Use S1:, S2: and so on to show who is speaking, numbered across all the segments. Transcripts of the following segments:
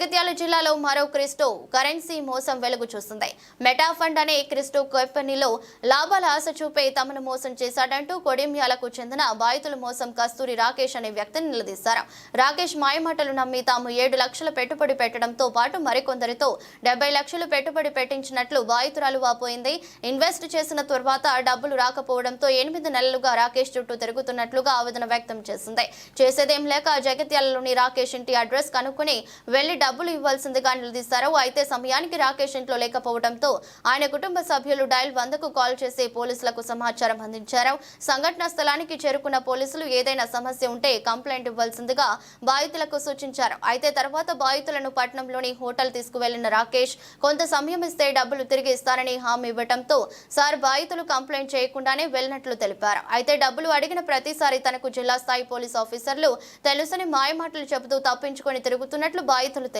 S1: జగిత్యాల జిల్లాలో మరో Cristo currency మోసం వెలుగు చూస్తుంది. మెటాఫండ్ అనే క్రిస్టో కంపెనీలో లాభాల ఆశ చూపే తమను మోసం చేశాడంటూ కొడిమ్యాలకు చెందిన బాధితుల మోసం కస్తూరి రాకేష్ అనే వ్యక్తిని నిలదీశారు. రాకేష్ మాయమాటలు నమ్మి తాము ఏడు లక్షల పెట్టుబడి పెట్టడంతో పాటు మరికొందరితో డెబ్బై లక్షలు పెట్టుబడి పెట్టించినట్లు బాధితురాలు వాపోయింది. ఇన్వెస్ట్ చేసిన తర్వాత డబ్బులు రాకపోవడంతో ఎనిమిది నెలలుగా రాకేష్ చుట్టూ తిరుగుతున్నట్లుగా ఆవేదన వ్యక్తం చేసింది. చేసేదేం లేక జగిత్యాలలోని రాకేష్ ఇంటి అడ్రస్ కనుక్కుని వెళ్ళి డబ్బులు ఇవ్వాల్సిందిగా నిలదీశారు. అయితే సమయానికి రాకేష్ ఇంట్లో లేకపోవడంతో ఆయన కుటుంబ సభ్యులు డైల్ వందకు కాల్ చేసి పోలీసులకు సమాచారం అందించారు. సంఘటనా స్థలానికి చేరుకున్న పోలీసులు ఏదైనా సమస్య ఉంటే కంప్లైంట్ ఇవ్వాల్సిందిగా బాధితులకు సూచించారు. అయితే తర్వాత బాధితులను పట్నంలోని హోటల్ తీసుకువెళ్ళిన రాకేష్ కొంత సమయం ఇస్తే డబ్బులు తిరిగి ఇస్తారని హామీ ఇవ్వడంతో సార్ బాధితులు కంప్లైంట్ చేయకుండానే వెళ్ళినట్లు తెలిపారు. అయితే డబ్బులు అడిగిన ప్రతిసారి తనకు జిల్లా స్థాయి పోలీస్ ఆఫీసర్లు తెలుసని మాయమాటలు చెబుతూ తప్పించుకొని తిరుగుతున్నట్లు బాధితులు తెలిపారు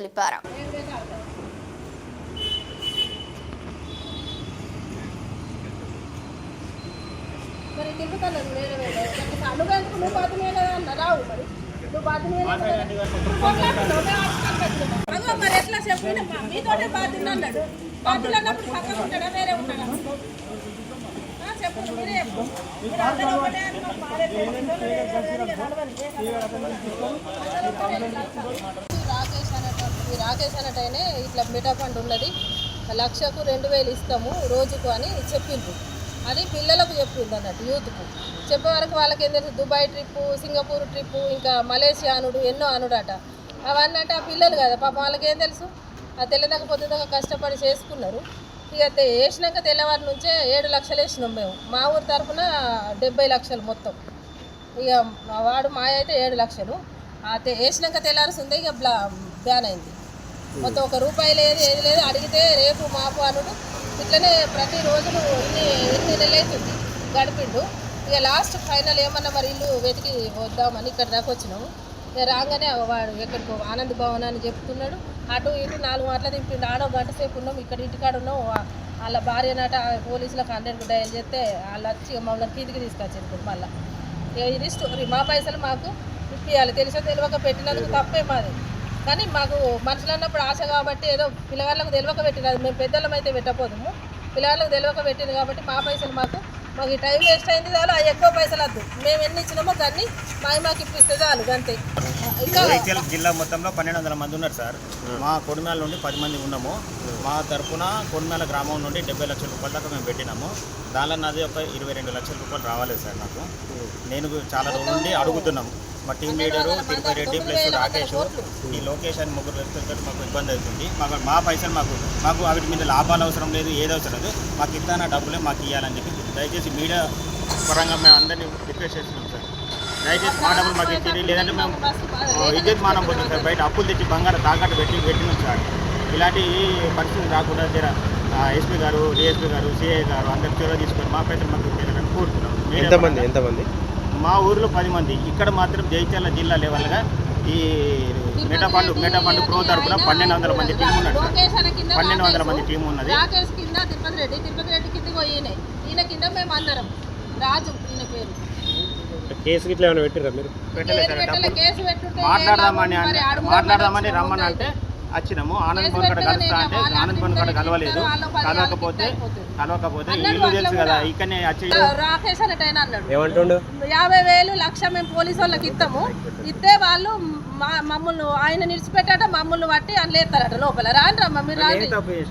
S2: మరి తిరుగుతాను వేరే వేరే నువ్వు ఎందుకు నువ్వు బాధ్యమే కదా అన్న రావు మరి. నువ్వు బాధ్యమే అదో మరి ఎట్లా చెప్పిన మీతోటే బాధ్యులు అన్నాడు. బాధ్యులు అన్నప్పుడు పక్కన ఉంటాడా? వేరే ఉంటాడా? ఆ, చెప్పు మీరే చెప్పు. అనేటువంటి రాకేష్ అనేటైనే ఇట్లా మిఠా ఫండ్ ఉన్నది. లక్షకు రెండు వేలు ఇస్తాము రోజుకు అని చెప్పిండ్రు. అది పిల్లలకు చెప్పింది అన్నట్టు యూత్కు. చెప్పే వరకు వాళ్ళకి ఏం తెలుసు దుబాయ్ ట్రిప్పు సింగపూర్ ట్రిప్పు ఇంకా మలేషియా అనుడు ఎన్నో అనుడట. అవన్నీ అంటే ఆ పిల్లలు కదా పాపం వాళ్ళకి ఏం తెలుసు? ఆ తెల్లదాకా పొద్దుదాకా కష్టపడి చేసుకున్నారు. ఇక వేసినాక తెల్లవారి నుంచే ఏడు లక్షలు వేసినాం మేము. మా ఊరి తరఫున డెబ్బై లక్షలు మొత్తం. ఇక వాడు మాయ అయితే ఏడు లక్షలు. ఆ వేసినాక తెల్లారుస్తుంది ఇక బ్లా బ్యాన్ అయింది. మొత్తం ఒక రూపాయి లేదు ఏది లేదు. అడిగితే రేపు మాపు అనుడు. ఇట్లనే ప్రతి రోజులు ఇన్ని ఎన్ని నెలలైతుంది గడిపిండు. ఇక లాస్ట్ ఫైనల్ ఏమన్నా మరి ఇల్లు వెతికి వద్దామని ఇక్కడ దాకా వచ్చినాము. ఇక రాగానే వాడు ఎక్కడికో ఆనంద్ భవన్ అని చెప్తున్నాడు అటు ఇటు నాలుగు మాటలు దింపిండు ఆడో గంట సేపు ఉన్నాం. ఇక్కడ ఇంటికాడ ఉన్నాం. వాళ్ళ భార్య నాట పోలీసులకు హండ్రెడ్ డయల్ చేస్తే వాళ్ళు వచ్చి మమ్మల్ని కిందికి తీసుకొచ్చారు మళ్ళీ. ఇది స్టోరీ మా పైసలు మాకు ఇప్పియాలి. తెలిసో తెలియక పెట్టినందుకు తప్పే మాది. కానీ మాకు మనుషులు అన్నప్పుడు ఆశ కాబట్టి ఏదో పిల్లగాళ్ళకు తెలియక పెట్టినది మేము పెద్దలం అయితే పెట్టపోదుము పిల్లగాళ్ళకు తెలియక పెట్టింది కాబట్టి మా పైసలు మాకు మాకు ఈ టైం వేస్ట్ అయింది చాలు ఆ ఎక్కువ పైసలు వద్దు. మేము ఎన్ని ఇచ్చినామో దాన్ని మాకు మాకు ఇప్పిస్తే చాలు అంతే. ఇంకా
S3: జగిత్యాల జిల్లా మొత్తంలో పన్నెండు వందల మంది ఉన్నారు సార్. మా కొడిమేల నుండి పది మంది ఉన్నాము. మా తరఫున కొడిమేల గ్రామం నుండి డెబ్బై లక్షల రూపాయల దాకా మేము పెట్టినాము. దానిలో నాది ఒక ఇరవై రెండు లక్షల రూపాయలు రావాలి సార్ నాకు. నేను చాలా రోజుల నుండి అడుగుతున్నాము. మా team leader Tirupati Reddy plus Rakesh ఈ లోకేష్ అని ముగ్గురు వ్యక్తులతో మాకు ఇబ్బంది అవుతుంది. మాకు మా పైసలు మాకు మాకు వాటి మీద లాభాలు అవసరం లేదు ఏది అవసరం లేదు. మాకు ఇస్తాన డబ్బులే మాకు ఇవ్వాలని చెప్పి దయచేసి మీడియా పరంగా మేము అందరినీ రిక్వెస్ట్ చేస్తున్నాం సార్. దయచేసి మా డబ్బులు మాకు ఇచ్చేది లేదంటే మేము విద్యుత్ మానం పోతుంది సార్. బయట అప్పులు తెచ్చి బంగారం తాకట్టు పెట్టి పెట్టినాం సార్. ఇలాంటి పరిస్థితి రాకుండా జర ఎస్పీ గారు డిఎస్పీ గారు సిఐ గారు అందరు చొరవ తీసుకొని మా పైసలు మాకు ఇచ్చేయాలని కోరుతున్నాం.
S4: ఎంతమంది. ఎంతమంది?
S3: మా ఊరిలో పది మంది. ఇక్కడ మాత్రం జైత్యాల జిల్లా లెవెల్గా ఈ మెటాఫండ్ మెటాఫండ్ ప్రో తరపున పన్నెండు వందల మంది టీం ఉన్నాడు పన్నెండు వందల మంది టీం ఉన్నది.
S2: రాకేష్ కింద తిరుపతి రెడ్డి తిరుపతి రెడ్డి కింద ఈయన. ఈయన కింద మేము అందరం. రాజు ఈయన పేరు.
S4: కేసు గిట్లా ఏమైనా పెట్టిరా మీరు?
S3: మాట్లాడదామని మాట్లాడదామని రమ్మని అంటే. వచ్చినాము. ఆనంద్ భవన్ కాడ కలుస్తా అంటే ఆనంద్ భవన్ కాడ కలవలేదు. కలవకపోతే. కలవకపోతే
S2: అన్నాడు
S3: ఇల్లు తెలుసు కదా
S2: కూడా.
S3: ఇక్కడనే వచ్చి
S2: రాకేష్ అనేటైన అన్నాడు.
S4: ఏమంటుండు?
S2: యాభై వేలు లక్ష మేము పోలీసు వాళ్ళకి ఇస్తాము ఇస్తే వాళ్ళు మా మమ్మల్ని ఆయన నిడిచిపెట్టాట మమ్మల్ని పట్టి అని లేస్తారట లోపల. రాని రమ్మ మీరు రాండి.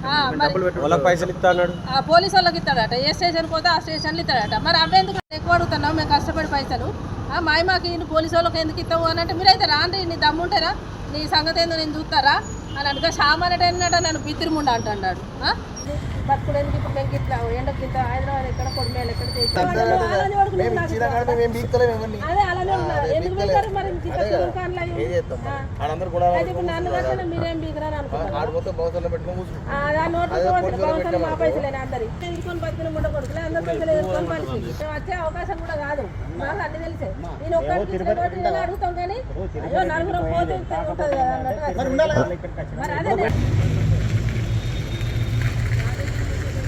S2: ఆ, మరి
S4: వాళ్ళకి పైసలు ఇస్తా అన్నాడు.
S2: ఆ పోలీసు వాళ్ళకి ఇస్తాడట. ఏ స్టేషన్ పోతే ఆ స్టేషన్లో ఇస్తాడట. మరి అవ్వేందుకు ఎక్కువ అడుగుతున్నాం మేము కష్టపడి పైసలు. ఆ, మాయ మాకు పోలీసు వాళ్ళకి ఎందుకు ఇస్తావు అని అంటే మీరైతే రాండి నీ దమ్ముంటారా? నీ సంగతి ఏందో నేను చూస్తారా అని అడుగుతా శ్యామ్ అనేటన్నట నన్ను బిత్తిరిముండ అంటున్నాడు ఆ? బతుకుడు ఎందుకు ఇప్పుడు మేము ఇట్లా ఎండకి ఇంత హైదరాబాద్ ఎక్కడ కొడిమేలు ఎక్కడ అదే అలానే ఉన్నారు ఎందుకు బీకారు మరి? నన్ను మీరేం బీకరని అనుకుంటున్నారు? మా పైసలేనా అందరి తీసుకొని బతికిన ముండ కొడుకులే అందరి పైసలు మేము వచ్చే అవకాశం కూడా కాదు. మాకు అన్ని తెలిసే. నేను ఒక్కరికి తీసుకొని నేను అడుగుతాం కానీ అయ్యో నలుగురు పోతే ఉంటుంది కదా అన్నట్టు మరి అదే